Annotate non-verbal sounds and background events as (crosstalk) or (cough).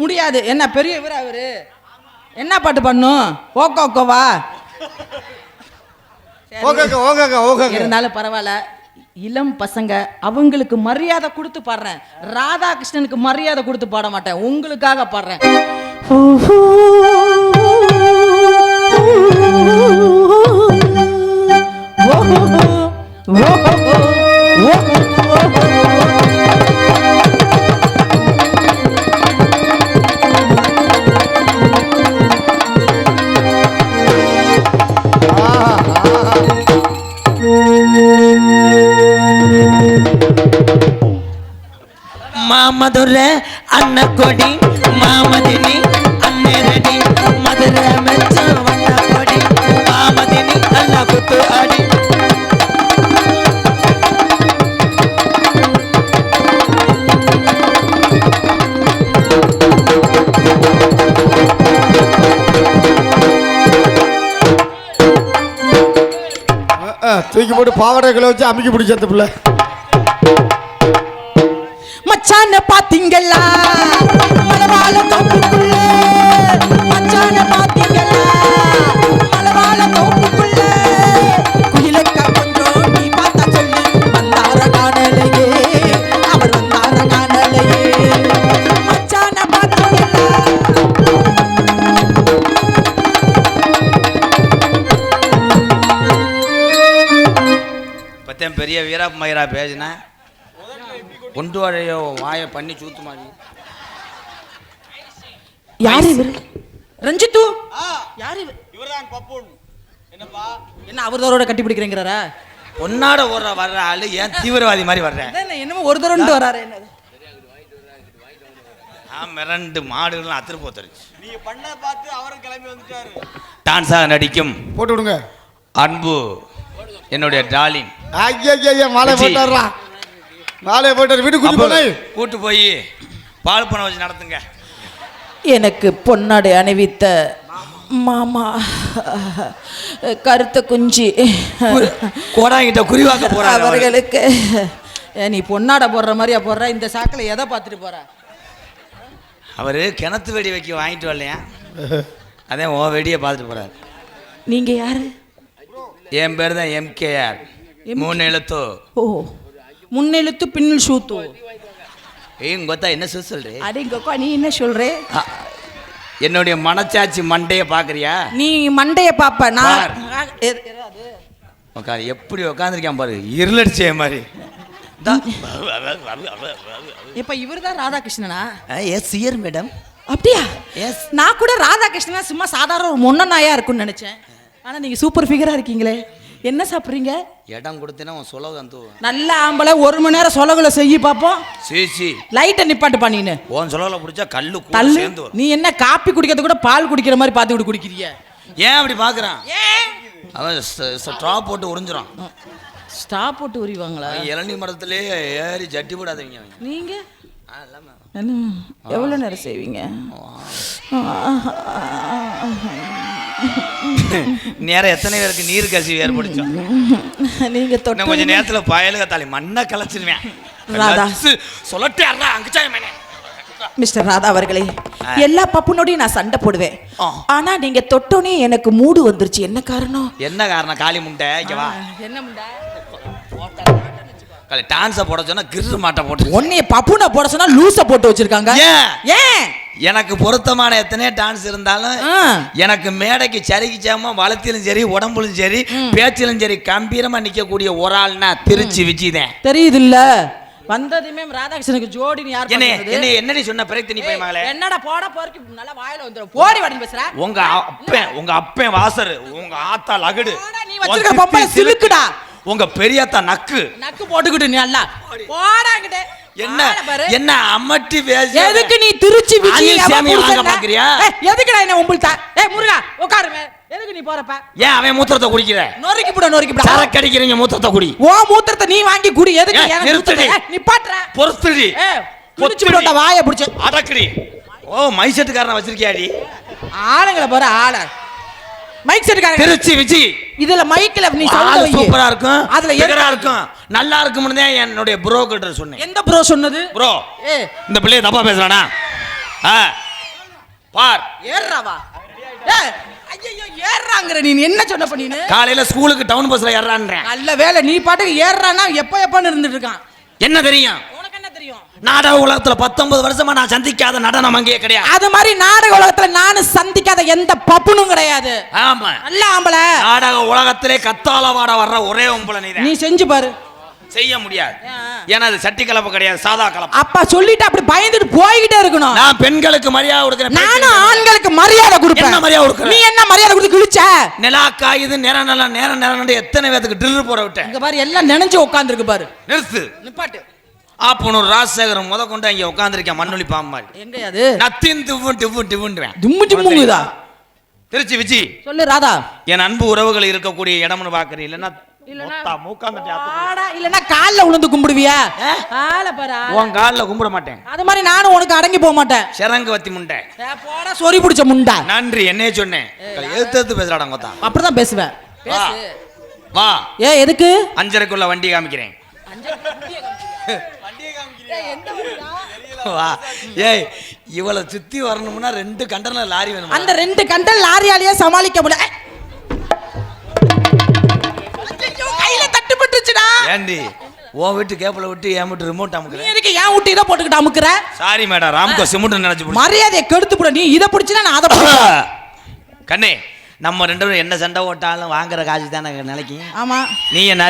முடியாது. என்ன பெரிய இவர் அவரு என்ன பாட்டு பண்ணும் ஓகோ ஓகோவா இருந்தாலும் பரவாயில்ல. இளம் பசங்க அவங்களுக்கு மரியாதை கொடுத்து பாடுறேன். ராதாகிருஷ்ணனுக்கு மரியாதை கொடுத்து பாட மாட்டேன். உங்களுக்காக பாடுறேன். மாமதுர அண்ண கொடி மாமதினி அண்ணரடி மதுர மெச்ச வண்ண கொடி மாமதினி அல்ல குத்து அடி. தூக்கி போட்டு பாவாடைகளை வச்சு அமுக்கி பிடிச்ச அந்த பிள்ளை. மச்சான பாத்தீங்களா? மலவாழ தோப்புக்குள்ள. மச்சான பாத்தீங்களா? மலவாழ தோப்புக்குள்ள. குயிலக்கா கொஞ்சம் நீ பார்த்தா சொல்லி. வந்தார காணலையே. அவர் வந்தார காணலையே. மச்சான பாத்தீங்களா? பத்தேன் பெரிய வீரா மயிரா பேசினேன். கொண்டு வரையோ வாயை பண்ணி சூத்து மாதிரி. யார் இவர்? ரஞ்சித்து. யார் இவர்? இவர்தான் பப்புன். என்னப்பா? என்ன அவர்தோரோட கட்டி பிடிக்கிறேங்கிறாரா? பொன்னாட ஓடுற வர்ற ஆளு ஏன் தீவிரவாதி மாதிரி வர்றேன் என்னமோ ஒரு தடவை வராரு என்ன நான் மிரண்டு மாடுகள்லாம் அத்திரு போத்துருச்சு. நீங்க பண்ண பார்த்து அவரும் கிளம்பி வந்துட்டாரு. டான்ஸாக நடிக்கும் போட்டு விடுங்க. அன்பு என்னுடைய டார்லிங். ஐயா ஐயா மாலை வச்சி. மாலையை போட்டார் வீட்டு குடி போனே கூட்டு போய் பால் பண்ண வச்சு நடத்துங்க. எனக்கு பொன்னாடை அணிவித்த மாமா கருத்த குஞ்சி. கோடாங்கிட்ட குறிவாக்க போறாங்க அவரு. அவர்களுக்கு ஏ, நீ பொன்னாடை போடுற மாதிரியா போடுற? இந்த சாக்கில் எதை பார்த்துட்டு போற? அவரு கிணத்து வெடி வைக்க வாங்கிட்டு வரலையா? அதே ஓ வெடியை பார்த்துட்டு போறாரு. நீங்க யாரு? என் பேர் தான் எம்கேஆர் மூணு எழுத்தோ. ஓ. முன்னெழுத்து பின்னில் சூத்து. ஏய் கொத்தா என்ன சொல்ல சொல்றே? அடிங்கக்கா நீ என்ன சொல்ற? என்னுடைய மனச்சாட்சி மண்டைய பாக்குறியா நீ மண்டைய பாப்ப நான்? உட்காரு எப்படி உட்காந்துருக்கான் பாரு இருளடிச்சே மாதிரி. இப்ப இவர்தான் ராதாகிருஷ்ணனா? எஸ் இயர் மேடம். அப்படியா? எஸ். நான் கூட ராதாகிருஷ்ணனா சும்மா சாதாரண ஒரு மொன்ன நாயா இருக்கும்னு நினைச்சேன். ஆனா நீங்க சூப்பர் ஃபிகரா இருக்கீங்களே. என்ன சாப்பிடுறீங்க? இடம் கொடுத்தேன்னா உன் சொலகம் தூவும் நல்ல ஆம்பளை ஒரு மணி நேரம் சொலகுல செய்ய பாப்போம். சீச்சி லைட்டை நிப்பாட்டு பண்ணின்னு உன் சொலகுல பிடிச்சா கல்லு சேர்ந்து வரும். நீ என்ன காப்பி குடிக்கிறது கூட பால் குடிக்கிற மாதிரி பார்த்து விட்டு குடிக்கிறிய? ஏன் அப்படி பாக்குறான்? ஏன்? அவன் ஸ்ட்ரா போட்டு உறிஞ்சிரும் ஸ்டா போட்டு உரிவாங்களா? இளநீ மரத்திலே ஏறி ஜட்டி போடாதவங்க அவங்க நீங்க? எவ்வளோ நேரம் செய்வீங்க? (laughs) நேரம் எத்தனை பேருக்கு நீர் கசிவு ஏற்படுச்சோம் (laughs) நீங்க தொட்டு நேரத்துல பயலுக தாலி மண்ணை கலைச்சிருவேன். ராதா. சொல்லட்டே மிஸ்டர் ராதா அவர்களே எல்லா பப்புனோடையும் நான் சண்டை போடுவேன். ஆனா நீங்க தொட்டோனே எனக்கு மூடு வந்துருச்சு. என்ன காரணம்? என்ன காரணம்? காளி முண்டை என்ன முண்டா? காளி டான்ஸை போட சொன்னா கிரு மாட்டை போட்டு உன்னைய பப்புனை போட சொன்னா லூச போட்டு வச்சிருக்காங்க. ஏன்? ஏன்? எனக்கு பொருத்தமான எத்தனையோ டான்ஸ் இருந்தாலும். எனக்கு மேடைக்கு சரிக்கிச்சாம வளத்திலும் சரி உடம்புலும் சரி பேச்சிலும் சரி கம்பீரமா நிக்கக்கூடிய ஒரு ஆள்னா திருச்சி விஜிதேன் தெரியுது இல்ல வந்ததுமே ராதாகிருஷ்ணனுக்கு ஜோடின்னு யார் என்ன? என்ன என்னடி சொன்ன நீ போய் மகளே? என்னடா போட போறக்கு நல்லா வாயில வந்துரும். போடி வாடி பேசுற. உங்க அப்பன் உங்க அப்பன் வாசரு உங்க ஆத்தா லகுடு. நீ வச்சிருக்க பொம்பளை சிலுக்குடா. உங்க பெரியத்தா நக்கு. நக்கு போட்டுக்கிட்டு நீ நல்லா போடாங்கிட்டே என்ன என்ன அம்மட்டி பேசி எதுக்கு நீ திருச்சி விஜய் வாங்க? பாக்குறியா? எதுக்குடா என்ன உம்புல்தா ஏய் முருகா உட்காருங்க எதுக்கு நீ போறப்ப? ஏன் அவன் மூத்திரத்தை குடிக்கிற? நொறுக்கி புட நொறுக்கி புட. சரக்கு அடிக்கிறீங்க மூத்திரத்தை குடி. ஓ மூத்திரத்தை நீ வாங்கி குடி. எதுக்கு எனக்கு நிறுத்துடி. ஏய், நிப்பாட்டுற பொறுத்துடி. போட்ட வாயை பிடிச்சு. அடக்குடி ஓ மைசெட்டுக்காரனை வச்சிருக்கியாடி? ஆளுங்களை பாரு ஆள. மைக் செட்டுக்காரங்க திருச்சி விஜி இதுல மைக்ல நீ வை. சூப்பரா இருக்கும் அதுல எந்த- இருக்கும். நல்லா இருக்கும்னு தான் என்னுடைய ப்ரோ கிட்ட சொன்னேன். எந்த ப்ரோ சொன்னது? ப்ரோ ஏ. இந்த பிள்ளைய தப்பா பேசுறானா? ஆ பார். ஏறாவா ஏ ஐயோ ஏறாங்கற நீ. என்ன சொன்ன பண்ணீனு காலையில ஸ்கூலுக்கு டவுன் பஸ்ல ஏறான்றேன் நல்ல வேலை நீ பாட்டுக்கு ஏறானா எப்ப எப்பன்னு இருந்துட்டு இருக்கான். என்ன தெரியும்? தெரியும். நாடக உலகத்துல பத்தொன்பது வருஷமா நான் சந்திக்காத நடனம் அங்கேயே கிடையாது. அது மாதிரி நாடக உலகத்துல நானும் சந்திக்காத எந்த பப்புனும் கிடையாது. ஆமா. நல்ல ஆம்பளை. நாடக உலகத்திலே கத்தால வாட வர்ற ஒரே உம்பளை நீ நீ செஞ்சு பாரு. செய்ய முடியாது. ஏன்? ஏன்னா அது சட்டி கலப்பு கிடையாது சாதா கலப்பு. அப்பா சொல்லிட்டு அப்படி பயந்துட்டு போய்கிட்டே இருக்கணும். நான் பெண்களுக்கு மரியாதை கொடுக்கிறேன் நானும் ஆண்களுக்கு மரியாதை கொடுப்பேன். என்ன மரியாதை கொடுக்குற? நீ என்ன மரியாதை கொடுத்து கிழிச்ச? நிலா காயுது நேரம் நல்லா நேரம் நேரம் எத்தனை பேத்துக்கு ட்ரில் போட விட்டேன். இங்க பாரு எல்லாம் நினைஞ்சு உட்கார்ந்துருக்கு பாரு. நிறுத்து. நிப்பாட்டு. ஆப்பனூர் ராஜசேகரம் முத கொண்டு அங்க உட்காந்துருக்கேன் மண்ணொலி பாம்பு மாதிரி. எங்க அது நத்தின் டிவ்வு டிவ்வு டிவ்வுன்றேன். தும்மு டிம்முங்குதா திருச்சி விச்சி சொல்லு ராதா. என் அன்பு உறவுகள் இருக்கக்கூடிய இடம்னு பாக்குறீ இல்லைன்னா மொத்தா மூக்காந்தட்டி அத்துக்கு. ஆடா, இல்லன்னா கால்ல உளுந்து கும்பிடுவியா? ஆள பாரு ஆள. உன் காலில் கும்பிட மாட்டேன். அது மாதிரி நானும் உனக்கு அடங்கி போக மாட்டேன். சிறங்கு வத்தி முண்டை. ஏ, போடா சொறி பிடிச்ச முண்டா. நன்றி என்னையே சொன்னேன். அப்படிதான் பேசுவேன். வா. பேசு. வா. ஏ எதுக்கு? அஞ்சரைக்குள்ள வண்டி காமிக்கிறேன். வா. ஏய் இவளை சுத்தி வரணும்னா ரெண்டு கண்டனர் லாரி வேணும்? அந்த ரெண்டு கண்டல் லாரியாலேயே சமாளிக்க முடியல. கையில தட்டுப்பட்டுச்சுடா ஏண்டி உன் வீட்டு கேப்பில் விட்டு என் வீட்டு ரிமோட் நீ அமுக்குறேன் எதுக்கு ஏன் விட்டு இதை போட்டுக்கிட்டு அமுக்குற? சாரி மேடம் ராம்கோ சிமெண்ட் நினைச்சு போடு. மரியாதையை கெடுத்து போட. நீ இதை பிடிச்சினா நான் அதை. (laughs) கண்ணே நம்ம ரெண்டு பேரும் என்ன சண்டை ஓட்டாலும் வாங்குற காசு தானே நினைக்கும் ஆமா. நீ நிறைய